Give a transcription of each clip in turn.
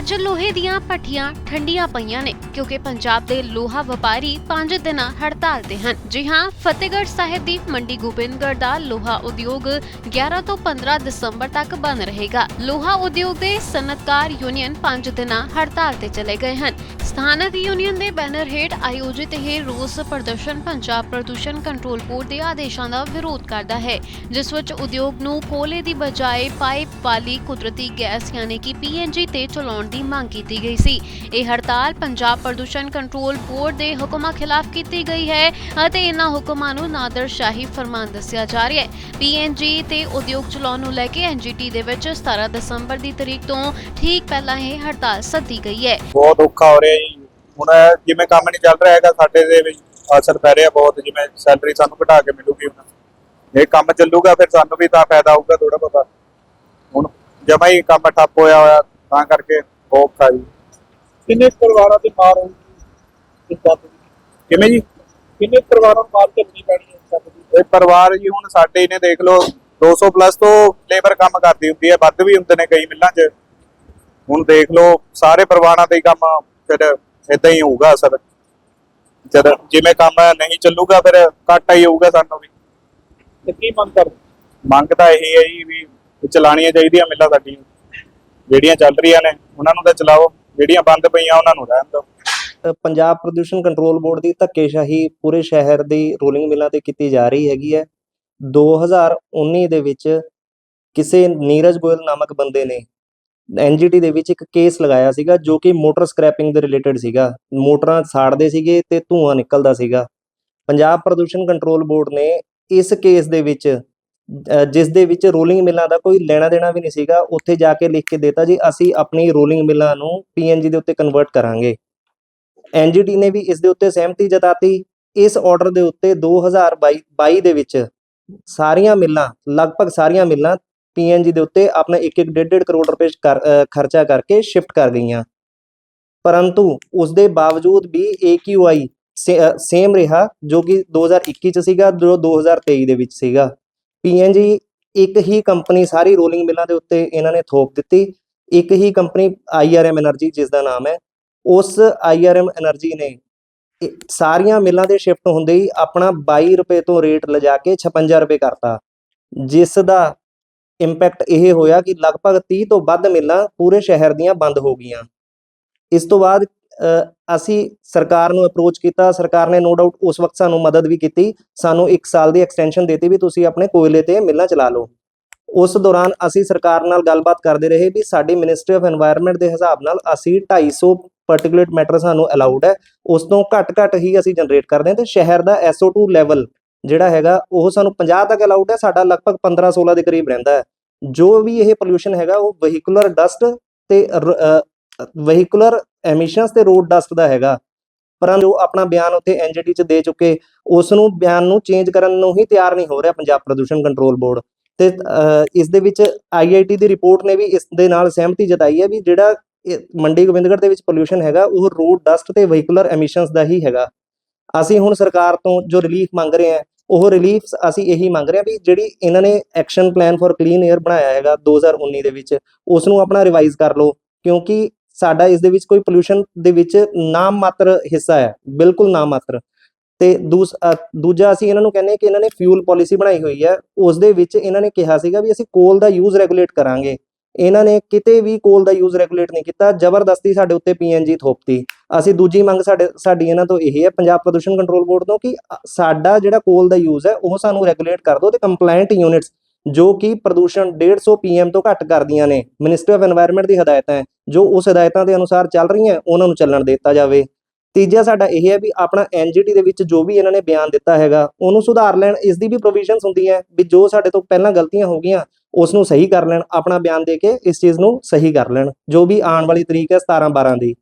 ਅੱਜ ਲੋਹੇ ਦੀਆਂ ਭੱਠੀਆਂ ਠੰਡੀਆਂ ਪਈਆਂ ਨੇ, ਕਿਉਂਕਿ ਪੰਜਾਬ ਦੇ ਲੋਹਾ ਵਪਾਰੀ 5 ਦਿਨਾਂ ਹੜਤਾਲ ਤੇ ਹਨ। ਜੀ ਹਾਂ, ਫਤਿਹਗੜ੍ਹ ਸਾਹਿਬ ਦੀ ਮੰਡੀ ਗੋਬਿੰਦਗੜ੍ਹ ਦਾ ਲੋਹਾ ਉਦਯੋਗ 11 ਤੋਂ 15 ਦਸੰਬਰ ਤੱਕ ਬੰਦ ਰਹੇਗਾ। ਲੋਹਾ ਉਦਯੋਗ ਦੇ ਸਨਅਤਕਾਰ ਯੂਨੀਅਨ 5 ਦਿਨਾਂ ਹੜਤਾਲ ਤੇ ਚਲੇ ਗਏ ਹਨ। ਸਥਾਨਕ ਯੂਨੀਅਨ ਦੇ ਬੈਨਰ ਹੇਠ ਆਯੋਜਿਤ ਇਹ ਰੋਸ ਪ੍ਰਦਰਸ਼ਨ ਪੰਜਾਬ ਪ੍ਰਦੂਸ਼ਣ ਕੰਟਰੋਲ ਬੋਰਡ ਦੇ ਆਦੇਸ਼ਾਂ ਦਾ ਵਿਰੋਧ ਕਰਦਾ ਹੈ, ਜਿਸ ਵਿੱਚ ਉਦਯੋਗ ਨੂੰ ਕੋਲੇ ਦੀ ਬਜਾਏ ਪਾਈਪ ਵਾਲੀ ਕੁਦਰਤੀ ਗੈਸ, ਯਾਨੀ ਕਿ ਪੀਐਨਜੀ ਤੇ ਚਲਾਉਣ ਦੀ ਮੰਗ ਕੀਤੀ ਗਈ ਸੀ। ਇਹ ਹੜਤਾਲ ਪੰਜਾਬ ਪ੍ਰਦੂਸ਼ਣ ਕੰਟਰੋਲ ਬੋਰਡ ਦੇ ਹੁਕਮਾਂ ਖਿਲਾਫ ਕੀਤੀ ਗਈ ਹੈ ਅਤੇ ਇਹਨਾਂ ਹੁਕਮਾਂ ਨੂੰ ਨਾਦਰਸ਼ਾਹੀ ਫਰਮਾਨ ਦੱਸਿਆ ਜਾ ਰਿਹਾ ਹੈ। ਪੀਐਨਜੀ ਤੇ ਉਦਯੋਗ ਚਲਾਉਣ ਨੂੰ ਲੈ ਕੇ ਐਨਜੀਟੀ ਦੇ ਵਿੱਚ 17 ਦਸੰਬਰ ਦੀ ਤਰੀਕ ਤੋਂ ਠੀਕ ਪਹਿਲਾਂ ਇਹ ਹੜਤਾਲ ਸੱਦੀ ਗਈ ਹੈ। ਬਹੁਤ ਔਖਾ ਹੋ ਰਿਹਾ ਜੀ। ਹੁਣ ਜਿਵੇਂ ਕੰਮ ਨਹੀਂ ਚੱਲ ਰਿਹਾ ਹੈਗਾ, ਸਾਡੇ ਦੇ ਵੀ ਅਸਰ ਪੈ ਰਿਹਾ ਬਹੁਤ, ਜਿਵੇਂ ਸੈਲਰੀ ਸਾਨੂੰ ਘਟਾ ਕੇ ਮਿਲੂਗੀ ਹੁਣ। ਇਹ ਕੰਮ ਚੱਲੂਗਾ, ਫਿਰ ਸਾਨੂੰ ਵੀ ਤਾਂ ਫਾਇਦਾ ਹੋਊਗਾ ਥੋੜਾ ਬਹੁਤਾ। ਹੁਣ ਜਮਾ ਹੀ ਕੰਮ ਠੱਪ ਹੋਇਆ ਹੋਇਆ, ਤਾਂ ਕਰਕੇ ਔਖਾ ਜੀ। ਕਿੰਨੇ ਕੁ ਪਰਿਵਾਰਾਂ ਤੇ ਮਾਰ ਹੋਊਗੀ ਇਸ ਗੱਲ ਦੀ ਕਿਵੇਂ ਜੀ? ਕਿੰਨੇ ਕੁ ਪਰਿਵਾਰਾਂ ਨੂੰ ਮਾਰ ਝੱਲਣੀ ਪੈਣੀ ਹੈ ਇਸ ਗੱਲ ਦੀ? ਇਹ ਪਰਿਵਾਰ ਜੀ ਹੁਣ ਸਾਡੇ ਨੇ ਦੇਖ ਲਓ 200 ਪਲੱਸ ਤੋਂ ਲੇਬਰ ਕੰਮ ਕਰਦੀ ਹੁੰਦੀ ਹੈ ਵੱਧ ਵੀ ਹੁੰਦੇ ਨੇ ਕਈ ਮਿੱਲਾਂ 'ਚ। ਹੁਣ ਦੇਖ ਲਓ ਸਾਰੇ ਪਰਿਵਾਰਾਂ ਦਾ ਹੀ ਕੰਮ ਫਿਰ ਇਦਾਂ ਹੀ ਹੋਊਗਾ ਅਸਰ ਜਦ ਜਿਵੇਂ ਕੰਮ ਨਹੀਂ ਚੱਲੂਗਾ ਫਿਰ ਘਾਟਾ ਹੀ ਹੋਊਗਾ ਸਾਨੂੰ ਵੀ। ਤੇ ਕੀ ਮੰਗ ਕਰਦੇ? ਮੰਗ ਤਾਂ ਇਹ ਹੈ ਜੀ ਵੀ ਇਹ ਚਲਾਉਣੀਆਂ ਚਾਹੀਦੀਆਂ ਮਿੱਲਾਂ ਸਾਡੀਆਂ। ਜਿਹੜੀਆਂ ਚੱਲ ਰਹੀਆਂ ਨੇ, ਉਹਨਾਂ ਨੂੰ ਤਾਂ ਚਲਾਓ ਜਿਹੜੀਆਂ ਬੰਦ ਪਈਆਂ ਉਹਨਾਂ ਨੂੰ ਰਹਿਣ ਦਿਓ। ਪੰਜਾਬ ਪ੍ਰਦੂਸ਼ਣ ਕੰਟਰੋਲ ਬੋਰਡ ਦੀ ਧੱਕੇਸ਼ਾਹੀ ਪੂਰੇ ਸ਼ਹਿਰ ਦੀ ਰੋਲਿੰਗ ਮਿਲਾਂ ਤੇ ਕੀਤੀ ਜਾ ਰਹੀ ਹੈਗੀ ਹੈ। 2019 ਦੇ ਵਿੱਚ ਕਿਸੇ ਨੀਰਜ ਗੋਇਲ ਨਾਮਕ ਬੰਦੇ ਨੇ ਐਨਜੀਟੀ ਦੇ ਵਿੱਚ ਇੱਕ ਕੇਸ ਲਗਾਇਆ ਸੀਗਾ, ਜੋ ਕਿ ਮੋਟਰ ਸਕ੍ਰੈਪਿੰਗ ਦੇ ਰਿਲੇਟਡ ਸੀਗਾ। ਮੋਟਰਾਂ ਸਾੜਦੇ ਸੀਗੇ ਤੇ ਧੂਆਂ ਨਿਕਲਦਾ ਸੀਗਾ। ਪੰਜਾਬ ਪ੍ਰਦੂਸ਼ਣ ਕੰਟਰੋਲ ਬੋਰਡ ਨੇ ਇਸ ਕੇਸ ਦੇ ਵਿੱਚ ਜਿਸ ਦੇ ਵਿੱਚ ਰੋਲਿੰਗ ਮਿਲਾਂ ਦਾ ਕੋਈ ਲੈਣਾ ਦੇਣਾ ਵੀ ਨਹੀਂ ਸੀਗਾ, ਉੱਥੇ ਜਾ ਕੇ ਲਿਖ ਕੇ ਦਿੱਤਾ ਜੀ, ਅਸੀਂ ਆਪਣੀ ਰੋਲਿੰਗ ਮਿਲਾਂ ਨੂੰ ਪੀਐਨਜੀ ਦੇ ਉੱਤੇ ਕਨਵਰਟ ਕਰਾਂਗੇ। ਐਨਜੀਟੀ ਨੇ ਵੀ ਇਸ ਦੇ ਉੱਤੇ ਸਹਿਮਤੀ ਜਤਾਤੀ। ਇਸ ਆਰਡਰ ਦੇ ਉੱਤੇ 2022 22 ਦੇ ਵਿੱਚ ਸਾਰੀਆਂ ਮਿੱਲਾਂ, ਲਗਭਗ ਸਾਰੀਆਂ ਮਿੱਲਾਂ ਪੀਐਨਜੀ ਦੇ ਉੱਤੇ ਆਪਣਾ 1-1 1.5 ਕਰੋੜ ਰੁਪਏ ਕਰ- ਖਰਚਾ ਕਰਕੇ ਸ਼ਿਫਟ ਕਰ ਗਈਆਂ। ਪਰੰਤੂ ਉਸ ਦੇ ਬਾਵਜੂਦ ਵੀ AQI ਸੇਮ ਰਿਹਾ, ਜੋ ਕਿ 2021 ਚ ਸੀਗਾ, ਜੋ 2023 ਦੇ ਵਿੱਚ ਸੀਗਾ। ਪੀਐਨਜੀ ਇੱਕ ਹੀ ਕੰਪਨੀ ਸਾਰੀ ਰੋਲਿੰਗ ਮਿਲਾਂ ਦੇ ਉੱਤੇ ਇਹਨਾਂ ਨੇ ਥੋਪ ਦਿੱਤੀ। ਇੱਕ ਹੀ ਕੰਪਨੀ ਆਈਆਰਐਮ એનર્ਜੀ ਜਿਸ ਦਾ ਨਾਮ ਹੈ। ਉਸ ਆਈਆਰਐਮ એનર્ਜੀ ਨੇ ਸਾਰੀਆਂ ਮਿਲਾਂ ਦੇ ਸ਼ਿਫਟ ਹੁੰਦੇ ਹੀ ਆਪਣਾ 22 ਰੁਪਏ ਤੋਂ ਰੇਟ ਲਿਜਾ ਕੇ 56 ਰੁਪਏ ਕਰਤਾ। ਜਿਸ ਦਾ ਇੰਪੈਕਟ ਇਹ ਹੋਇਆ ਕਿ ਲਗਭਗ 30 ਤੋਂ ਵੱਧ ਮਿਲਾਂ ਪੂਰੇ ਸ਼ਹਿਰ ਦੀਆਂ ਬੰਦ ਹੋ ਗਈਆਂ। ਇਸ ਤੋਂ ਬਾਅਦ ਅਸੀਂ ਸਰਕਾਰ ਨੂੰ ਅਪਰੋਚ ਕੀਤਾ, ਸਰਕਾਰ ਨੇ ਨੋ ਡਾਊਟ ਉਸ ਵਕਤ ਸਾਨੂੰ ਮਦਦ ਵੀ ਕੀਤੀ, ਸਾਨੂੰ ਇੱਕ ਸਾਲ ਦੀ ਐਕਸਟੈਂਸ਼ਨ ਦਿੱਤੀ ਵੀ ਤੁਸੀਂ ਆਪਣੇ ਕੋਇਲੇ ਤੇ ਮਿਲਾਂ ਚਲਾ ਲਓ। ਉਸ ਦੌਰਾਨ ਅਸੀਂ ਸਰਕਾਰ ਨਾਲ ਗੱਲਬਾਤ ਕਰਦੇ ਰਹੇ ਵੀ ਸਾਡੀ ਮਿਨਿਸਟਰੀ ਆਫ এনवायरमेंट ਦੇ ਹਿਸਾਬ ਨਾਲ ਅਸੀਂ 250 ਪਾਰਟਿਕੂਲੇਟ ਮੈਟਰ ਸਾਨੂੰ ਅਲਾਉਡ ਹੈ। ਉਸ ਤੋਂ ਘੱਟ-ਘੱਟ ਹੀ ਅਸੀਂ ਜਨਰੇਟ ਕਰਦੇ ਹਾਂ ਤੇ ਸ਼ਹਿਰ ਦਾ SO2 ਲੈਵਲ ਜਿਹੜਾ ਹੈਗਾ, ਉਹ ਸਾਨੂੰ 50 ਤੱਕ ਅਲਾਉਡ ਹੈ, ਸਾਡਾ ਲਗਭਗ 15-16 ਦੇ ਕਰੀਬ ਰਹਿੰਦਾ ਹੈ। ਜੋ ਵੀ ਇਹ ਪੋਲੂਸ਼ਨ ਹੈਗਾ, ਉਹ ਵਹੀਕੂਲਰ ਡਸਟ ਤੇ ਵਹੀਕੂਲਰ ਐਮਿਸ਼ਨਸ ਤੇ ਰੋਡ ਡਸਟ ਦਾ ਹੈਗਾ। ਪਰ ਜੋ ਆਪਣਾ ਬਿਆਨ ਉੱਥੇ ਐਨਜੀਟੀ ਚ ਦੇ ਚੁੱਕੇ ਉਸ ਨੂੰ ਬਿਆਨ ਨੂੰ ਚੇਂਜ ਕਰਨ ਨੂੰ ਹੀ ਤਿਆਰ ਨਹੀਂ ਹੋ ਰਿਹਾ ਪੰਜਾਬ ਪ੍ਰਦੂਸ਼ਣ ਕੰਟਰੋਲ ਬੋਰਡ ਤੇ ਅ, ਇਸ ਦੇ ਵਿੱਚ ਆਈਆਈਟੀ ਦੀ ਰਿਪੋਰਟ ਨੇ ਵੀ ਇਸ ਦੇ ਨਾਲ ਸਹਿਮਤੀ ਜਤਾਈ ਹੈ ਵੀ ਜਿਹੜਾ ਮੰਡੀ ਗੋਬਿੰਦਗੜ੍ਹ ਦੇ ਵਿੱਚ ਪੋਲੂਸ਼ਨ ਹੈਗਾ ਉਹ ਰੋਡ ਡਸਟ ਤੇ ਵਹੀਕੂਲਰ ਐਮਿਸ਼ਨਸ ਦਾ ਹੀ ਹੈਗਾ। ਅਸੀਂ ਹੁਣ ਸਰਕਾਰ ਤੋਂ ਜੋ ਰਿਲੀਫ ਮੰਗ ਰਹੇ ਹਾਂ ਉਹ ਰਿਲੀਫ ਅਸੀਂ ਇਹੀ ਮੰਗ ਰਹੇ ਹਾਂ ਵੀ ਜਿਹੜੀ ਇਹਨਾਂ ਨੇ action plan for clean air ਬਣਾਇਆ ਹੈਗਾ 2019 ਦੇ ਵਿੱਚ ਉਸ ਨੂੰ ਆਪਣਾ ਰਿਵਾਈਜ਼ ਕਰ ਲਓ। ਕਿਉਂਕਿ ਸਾਡਾ ਇਸ ਦੇ ਵਿੱਚ ਕੋਈ ਪੋਲੂਸ਼ਨ ਦੇ ਵਿੱਚ ਨਾਮ ਮਾਤਰ ਹਿੱਸਾ ਹੈ, ਬਿਲਕੁਲ ਨਾਮ ਮਾਤਰ ਤੇ ਦੂਜਾ ਅਸੀਂ ਇਹਨਾਂ ਨੂੰ ਕਹਿੰਦੇ ਕਿ ਇਹਨਾਂ ਨੇ ਫਿਊਲ ਪਾਲਿਸੀ ਬਣਾਈ ਹੋਈ ਹੈ, ਉਸ ਦੇ ਵਿੱਚ ਇਹਨਾਂ ਨੇ ਕਿਹਾ ਸੀਗਾ ਵੀ ਅਸੀਂ ਕੋਲ ਦਾ ਯੂਜ਼ ਰੈਗੂਲੇਟ ਕਰਾਂਗੇ। ਇਹਨਾਂ ਨੇ ਕਿਤੇ ਵੀ ਕੋਲ ਦਾ ਯੂਜ਼ ਰੈਗੂਲੇਟ ਨਹੀਂ ਕੀਤਾ, ਜ਼ਬਰਦਸਤੀ ਸਾਡੇ ਉੱਤੇ ਪੀਐਨਜੀ ਥੋਪਤੀ। ਅਸੀਂ ਦੂਜੀ ਮੰਗ ਸਾਡੇ, ਸਾਡੀ ਇਹਨਾਂ ਤੋਂ ਇਹ ਹੈ, ਪੰਜਾਬ ਪ੍ਰਦੂਸ਼ਣ ਕੰਟਰੋਲ ਬੋਰਡ ਤੋਂ, ਕਿ ਸਾਡਾ ਜਿਹੜਾ ਕੋਲ ਦਾ ਯੂਜ਼ ਹੈ, ਉਹ ਸਾਨੂੰ ਰੈਗੂਲੇਟ ਕਰ ਦਿਓ ਤੇ ਕੰਪਲਾਇੰਟ ਯੂਨਿਟਸ ਜੋ ਕਿ ਪ੍ਰਦੂਸ਼ਣ 150 ਪੀਐਮ ਤੋਂ ਘੱਟ ਕਰਦੀਆਂ ਨੇ। ਮਿਨਿਸਟਰੀ ਆਫ এনवायरमेंट ਦੀ ਹਦਾਇਤਾਂ ਹੈ, ਜੋ ਉਸ ਹਦਾਇਤਾਂ ਦੇ ਅਨੁਸਾਰ ਚੱਲ ਰਹੀਆਂ, ਉਹਨਾਂ ਨੂੰ ਚੱਲਣ ਦਿੱਤਾ ਜਾਵੇ। ਤੀਜਾ ਸਾਡਾ ਇਹ ਹੈ ਵੀ ਆਪਣਾ ਐਨਜੀਟੀ ਦੇ ਵਿੱਚ ਜੋ ਵੀ ਇਹਨਾਂ ਨੇ ਬਿਆਨ ਦਿੱਤਾ ਹੈਗਾ, ਉਹਨੂੰ ਸੁਧਾਰ ਲੈਣ, ਇਸ ਦੀ ਵੀ ਪ੍ਰੋਵੀਜ਼ਨਸ ਹੁੰਦੀਆਂ ਵੀ ਜੋ ਸਾਡੇ ਤੋਂ ਪਹਿਲਾਂ ਗਲਤੀਆਂ ਹੋ ਗਈਆਂ, ਉਸ ਨੂੰ ਸਹੀ ਕਰ ਲੈਣ, ਆਪਣਾ ਬਿਆਨ ਦੇ ਕੇ ਇਸ ਚੀਜ਼ ਨੂੰ ਸਹੀ ਕਰ ਲੈਣ, ਜੋ ਵੀ ਆਉਣ ਵਾਲੀ ਤਰੀਕ ਹੈ 17 12 ਦੀ।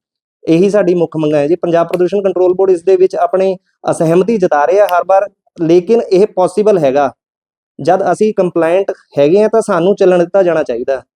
ਇਹੀ ਸਾਡੀ ਮੁੱਖ ਮੰਗ ਹੈ ਜੀ। ਪੰਜਾਬ ਪ੍ਰਦੂਸ਼ਣ ਕੰਟਰੋਲ ਬੋਰਡ ਇਸ ਦੇ ਵਿੱਚ ਆਪਣੀ ਅਸਹਿਮਤੀ ਜਤਾ ਰਿਹਾ ਹਰ ਵਾਰ, ਲੇਕਿਨ ਇਹ ਪੋਸੀਬਲ ਹੈਗਾ। ਜਦ ਅਸੀਂ ਕੰਪਲਾਇੰਟ ਹੈਗੇ ਆ ਤਾਂ ਸਾਨੂੰ ਚੱਲਣ ਦਿੱਤਾ ਜਾਣਾ ਚਾਹੀਦਾ।